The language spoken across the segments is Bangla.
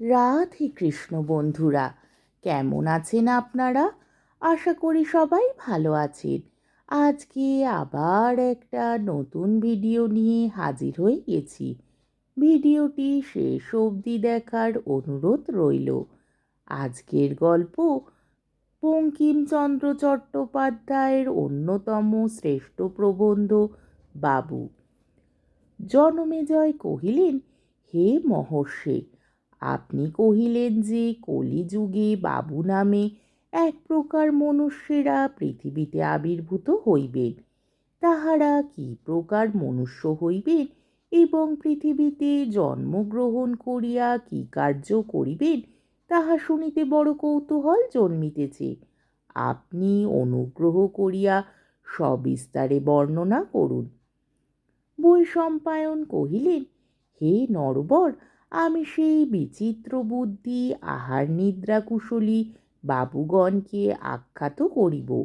রাধে কৃষ্ণ বন্ধুরা, কেমন আছেন আপনারা? আশা করি সবাই ভালো আছেন। আজকে আবার একটা নতুন ভিডিও নিয়ে হাজির হয়ে গেছি। ভিডিওটি শেষ অবধি দেখার অনুরোধ রইল। আজকের গল্প বঙ্কিমচন্দ্র চট্টোপাধ্যায়ের অন্যতম শ্রেষ্ঠ প্রবন্ধ বাবু। জনমেজয় কহিলেন, হে মহর্ষে আপনি কহিলেন যে কলিযুগে বাবু নামে এক প্রকার মনুষ্যেরা পৃথিবীতে আবির্ভূত হইবেন। তাহারা কি প্রকার মনুষ্য হইবেন এবং পৃথিবীতে জন্মগ্রহণ করিয়া কি কার্য করিবেন তাহা শুনিতে বড় কৌতূহল জন্মিতেছে। আপনি অনুগ্রহ করিয়া সবিস্তারে বর্ণনা করুন। বৈশম্পায়ন কহিলেন, হে নরবর আমি সেই বিচিত্র বুদ্ধি, আহার নিদ্রা কুশলী বাবুগণকে আখ্যাত করিব।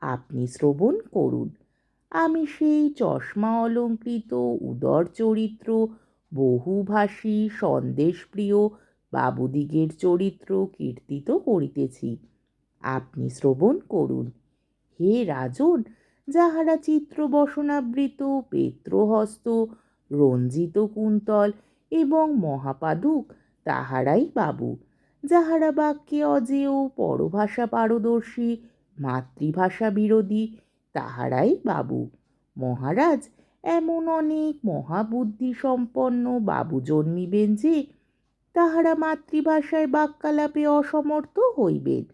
আপনি শ্রবণ করুন। আমি সেই চশমা অলঙ্কৃত, উদর চরিত্র, বহুভাষী, সন্দেশপ্রিয় বাবুদিগের চরিত্র কীর্তিত করিতেছি। আপনি শ্রবণ করুন। হে রাজন, যাহারা চিত্র বসনাবৃত পেত্রহস্ত, রঞ্জিত কুন্তল এবং মহাপাদুক, তাহারাই বাবু। যাহারা বাক্যে অজেয়, পরভাষা পারদর্শী, মাতৃভাষা বিরোধী, তাহারাই বাবু। মহারাজ, এমন অনেক মহাবুদ্ধি সম্পন্ন বাবু জন্মিবেন যে, তাহারা মাতৃভাষায় বাক্যালাপে অসমর্থ হইবেন।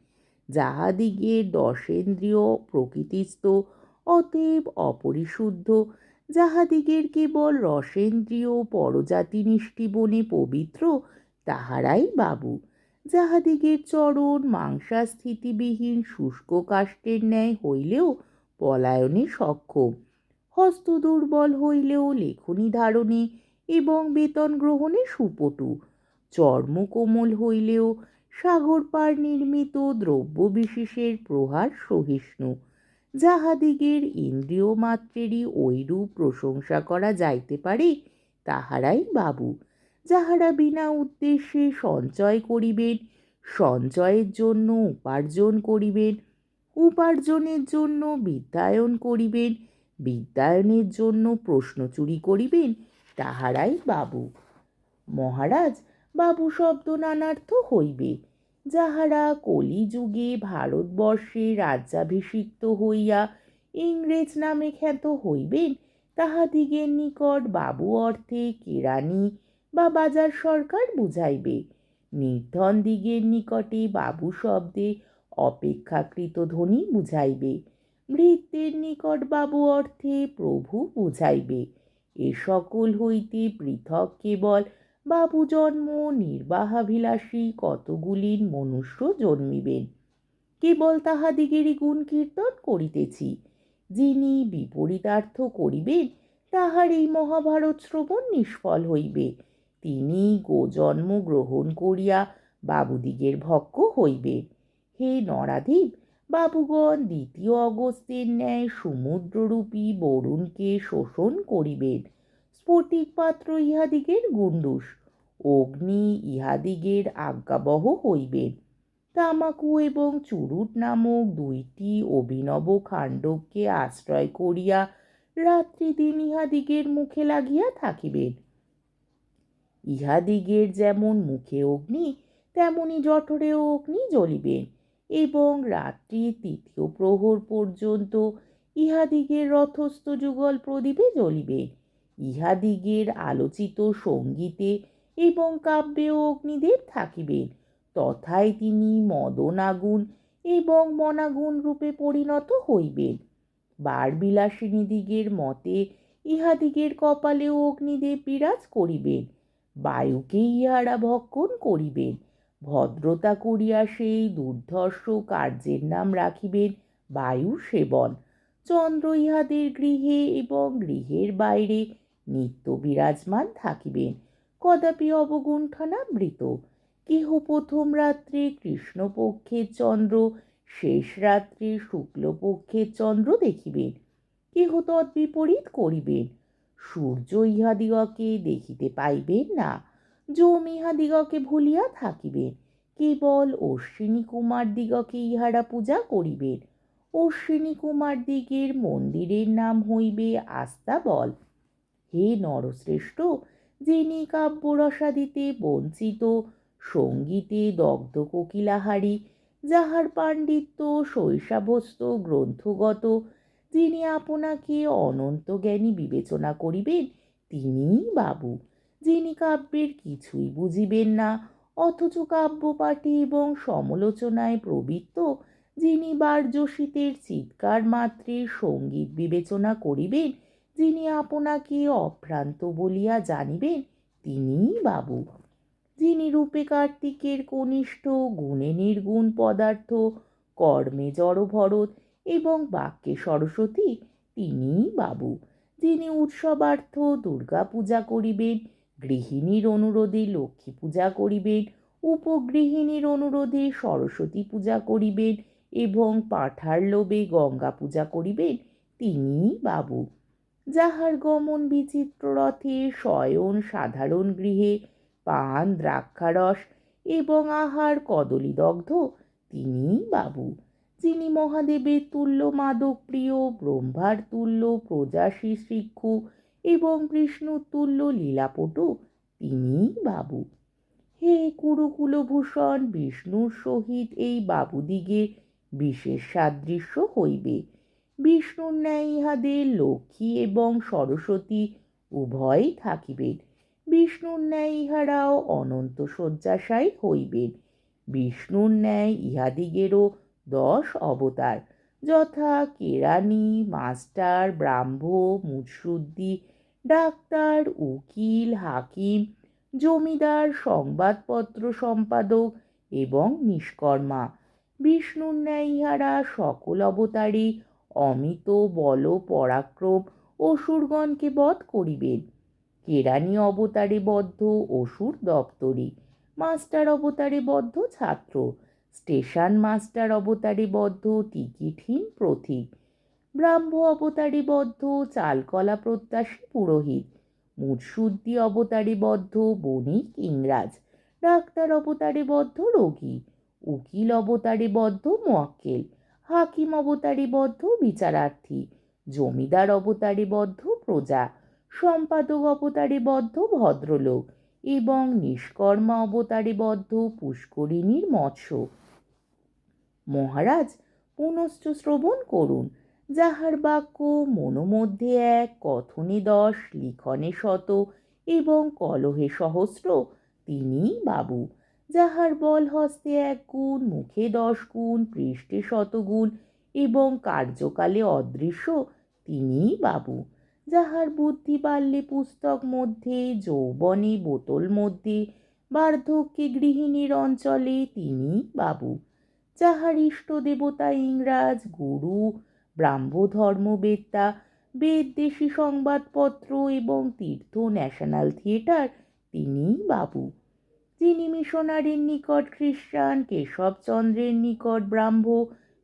যাহাদিগে দশেন্দ্রিয় প্রকৃতিস্থ, অতএব অপরিশুদ্ধ যাহাদিগের কেবল রসেন্দ্রীয় পরজাতি নিষ্ঠিবনে পবিত্র, তাহারাই বাবু। যাহাদিগের চরণ মাংসাস্থিতিবিহীন শুষ্ক কাষ্টের ন্যায় হইলেও পলায়নে সক্ষম। হস্ত দুর্বল হইলেও লেখনী ধারণে এবং বেতন গ্রহণে সুপটু। চর্ম কোমল হইলেও সাগর পার নির্মিত দ্রব্য বিশেষের প্রহার সহিষ্ণু। যাহাদিগের ইন্দ্রিয় মাত্রেরই ঐরূপ প্রশংসা করা যাইতে পারে, তাহারাই বাবু। যাহারা বিনা উদ্দেশ্যে সঞ্চয় করিবেন, সঞ্চয়ের জন্য উপার্জন করিবেন, উপার্জনের জন্য বিদ্যায়ন করিবেন, বিদ্যায়নের জন্য প্রশ্ন চুরি করিবেন, তাহারাই বাবু। মহারাজ, বাবু শব্দ নানার্থ হইবে। যাহারা কলিযুগে ভারতবর্ষে রাজ্যাভিষিক্ত হইয়া ইংরেজ নামে খ্যাত হইবেন, তাহাদিগের নিকট বাবু অর্থে কেরানি বা বাজার সরকার বুঝাইবে। নির্ধন দিগের নিকটে বাবু শব্দে অপেক্ষাকৃত ধ্বনি বুঝাইবে। ভৃত্যের নিকট বাবু অর্থে প্রভু বুঝাইবে। এ সকল হইতে পৃথক কেবল বাবু জন্ম, নির্বাহাভিলাষী, কতগুলির মনুষ্য জন্মিবেন? কেবল তাহাদিগেরই গুণ কীর্তন করিতেছি। যিনি বিপরীতার্থ করিবেন, তাহার এই মহাভারত শ্রবণ নিষ্ফল হইবে। তিনি গোজন্ম গ্রহণ করিয়া বাবুদিগের ভক্ষ হইবে। হে নরাধীপ বাবুগণ দ্বিতীয় অগস্তের ন্যায় সমুদ্ররূপী বরুণকে শোষণ করিবেন। স্ফটিক পাত্র ইহাদিগের গুণ্ডুস অগ্নি ইহাদিগের আজ্ঞাবহ হইবেন। তামাকু এবং চুরুট নামক দুইটি অভিনব খাণ্ডবকে আশ্রয় করিয়া রাত্রি দিন ইহাদিগের মুখে লাগিয়া থাকিবেন। ইহাদিগের যেমন মুখে অগ্নি, তেমনি জঠরেও অগ্নি জ্বলিবেন এবং রাত্রি তৃতীয় প্রহর পর্যন্ত ইহাদিগের রথস্থ যুগল প্রদীপে জ্বলিবে ইহাদিগের আলোচিত সঙ্গীতে এবং কাব্যেও অগ্নিদেব থাকিবেন। তথায় তিনি মদন আগুন এবং মনাগুণ রূপে পরিণত হইবেন। বারবিলাসিনী দিগের মতে ইহাদিগের কপালেও অগ্নিদেব বিরাজ করিবেন। বায়ুকে ইহারা ভক্ষণ করিবেন। ভদ্রতা করিয়া সেই দুর্ধর্ষ কার্যের নাম রাখিবেন বায়ু সেবন চন্দ্র ইহাদের গৃহে এবং গৃহের বাইরে নিত্য বিরাজমান থাকিবেন। কদাপি অবগুণ্ঠনাবৃত কেহ প্রথম রাত্রে কৃষ্ণপক্ষের চন্দ্র, শেষ রাত্রে শুক্লপক্ষের চন্দ্র দেখিবেন। কেহ তৎবিপরীত করিবেন। সূর্য ইহাদিগকে দেখিতে পাইবেন না। যম ইহাদিগকে ভুলিয়া থাকিবেন। কেবল অশ্বিনী কুমার দিগকে ইহারা পূজা করিবেন। অশ্বিনী কুমার দিগের মন্দিরের নাম হইবে আস্তাবল। হে নরশ্রেষ্ঠ, যিনি কাব্যরসাদিতে বঞ্চিত, সঙ্গীতে দগ্ধ কোকিলাহারি, যাহার পাণ্ডিত্য শৈশাবস্থ গ্রন্থগত, যিনি আপনাকে অনন্ত জ্ঞানী বিবেচনা করিবেন, তিনিই বাবু, যিনি কাব্যের কিছুই বুঝিবেন না, অথচ কাব্য পাঠে এবং সমালোচনায় প্রবৃত্ত, যিনি বার্যসিতের চিৎকার মাত্রে সংগীত বিবেচনা করিবেন যিনি আপনাকে অভ্রান্ত বলিয়া জানিবেন, তিনিই বাবু। যিনি রূপে কার্তিকের কনিষ্ঠ, গুণে নির্গুণ পদার্থ, কর্মে জড়ভরত এবং বাক্যে সরস্বতী, তিনিই বাবু। যিনি উৎসবার্থ দুর্গা পূজা করিবেন, গৃহিণীর অনুরোধে লক্ষ্মী পূজা করিবেন, উপগৃহিণীর অনুরোধে সরস্বতী পূজা করিবেন এবং পাঠার লোভে গঙ্গা পূজা করিবেন, তিনিই বাবু। যাহার গমন বিচিত্র রথে শয়ন সাধারণ গৃহে, পান, দ্রাক্ষারস এবং আহার কদলীদগ্ধ তিনিই বাবু, যিনি মহাদেবের তুল্য মাদক প্রিয়, ব্রহ্মার তুল্য প্রজাসী শিক্ষু এবং বিষ্ণুর তুল্য লীলাপটু তিনিই বাবু। হে কুরুকুলভূষণ, বিষ্ণুর সহিত এই বাবুদিগে বিশেষ সাদৃশ্য হইবে। বিষ্ণুর ন্যায় ইহাদের লক্ষ্মী এবং সরস্বতী উভয়ই থাকিবেন। বিষ্ণুর ন্যায় ইহারাও অনন্ত শয্যাশায়ী হইবেন। বিষ্ণুর ন্যায় ইহাদিগেরও দশ অবতার, যথা কেরানি মাস্টার ব্রাহ্ম মুৎসুদ্দি, ডাক্তার, উকিল, হাকিম, জমিদার, সংবাদপত্র সম্পাদক এবং নিষ্কর্মা। বিষ্ণুর ন্যায় ইহারা সকল অবতারে অমিত, বল, পরাক্রম, অসুরগণকে বধ করিবেন। কেরানি অবতারে বদ্ধ, অসুর দপ্তরি। মাস্টার অবতারে বদ্ধ, ছাত্র। স্টেশন মাস্টার অবতারে বদ্ধ, টিকিটহীন প্রথিক ব্রাহ্ম অবতারে বদ্ধ, চালকলা প্রত্যাশী পুরোহিত। মুৎসুদ্দি অবতারে বদ্ধ, বণিক ইংরাজ। ডাক্তার অবতারে বদ্ধ, রোগী। উকিল অবতারে বদ্ধ মোয়াক্কেল হাকিম অবতারে বদ্ধ, বিচারার্থী। জমিদার অবতারে বদ্ধ, প্রজা। সম্পাদক অবতারে বদ্ধ, ভদ্রলোক। এবং নিষ্কর্মা অবতারে বদ্ধ, পুষ্করিণীর মৎস্য। মহারাজ, পুনশ্চ শ্রবণ করুন। যাহার বাক্য মনোমধ্যে এক, কথনে দশ, লিখনে শত এবং কলহে সহস্র তিনি বাবু। যাহার বল হস্তে এক গুণ, মুখে দশ গুণ, পৃষ্ঠে শতগুণ এবং কার্যকালে অদৃশ্য তিনি বাবু। যাহার বুদ্ধি বাড়লে পুস্তক মধ্যে, যৌবনে, বোতল মধ্যে, বার্ধক্যে, গৃহিণীর অঞ্চলে তিনি বাবু। যাহার ইষ্ট দেবতা ইংরাজ, গুরু, ব্রাহ্মধর্মবেত্তা বেদদেশী সংবাদপত্র এবং তীর্থ ন্যাশনাল থিয়েটার তিনি বাবু। যিনি মিশনারির নিকট খ্রিস্টান কেশবচন্দ্রের নিকট ব্রাহ্ম,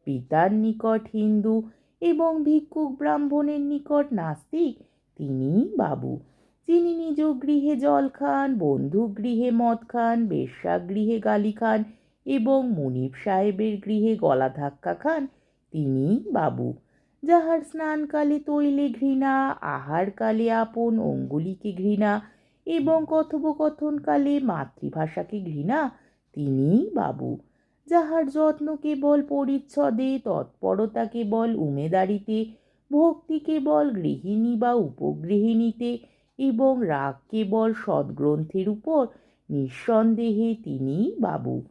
পিতার নিকট হিন্দু এবং ভিক্ষুক ব্রাহ্মণের নিকট নাস্তিক তিনি বাবু। যিনি নিজ গৃহে জল খান, বন্ধু গৃহে মদ খান বেশ্যাগৃহে গালি খান এবং মুনিব সাহেবের গৃহে গলা ধাক্কা খান তিনি বাবু। যাহার স্নানকালে তৈলে ঘৃণা, আহারকালে আপন অঙ্গুলিকে ঘৃণা এবং কথোপকথনকালে মাতৃভাষাকে ঘৃণা তিনি বাবু, যাহার যত্ন কেবল পরিচ্ছদে, তৎপরতা কেবল উমেদারিতে, ভক্তি কেবল গৃহিণী বা উপগৃহিণীতে এবং রাগ কেবল সদ্গ্রন্থের উপর নিঃসন্দেহে তিনি বাবু।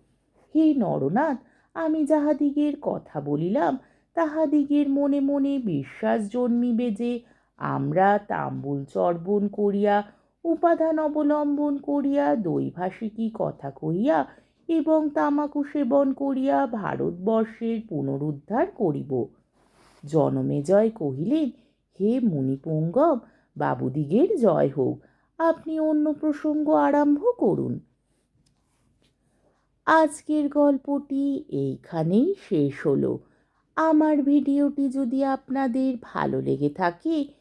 হে নরনাথ, আমি যাহাদিগের কথা বলিলাম তাহাদিগের মনে মনে বিশ্বাস জন্মিবে যে আমরা তাম্বুল চর্বণ করিয়া উপাদান অবলম্বন করিয়া দৈভাষিকী কথা কহিয়া এবং তামাকু সেবন করিয়া ভারতবর্ষের পুনরুদ্ধার করিব। জনমেজয় কহিলেন, হে মুনিপুঙ্গব বাবুদিগের জয় হোক, আপনি অন্য প্রসঙ্গ আরম্ভ করুন। আজকের গল্পটি এইখানেই শেষ হলো। আমার ভিডিওটি যদি আপনাদের ভালো লেগে থাকে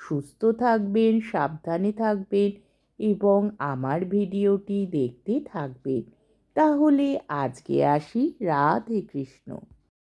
সুস্থ থাকবেন সাবধানে থাকবেন এবং আমার ভিডিওটি দেখতে থাকবেন। তাহলে আজকে আসি। রাধে কৃষ্ণ।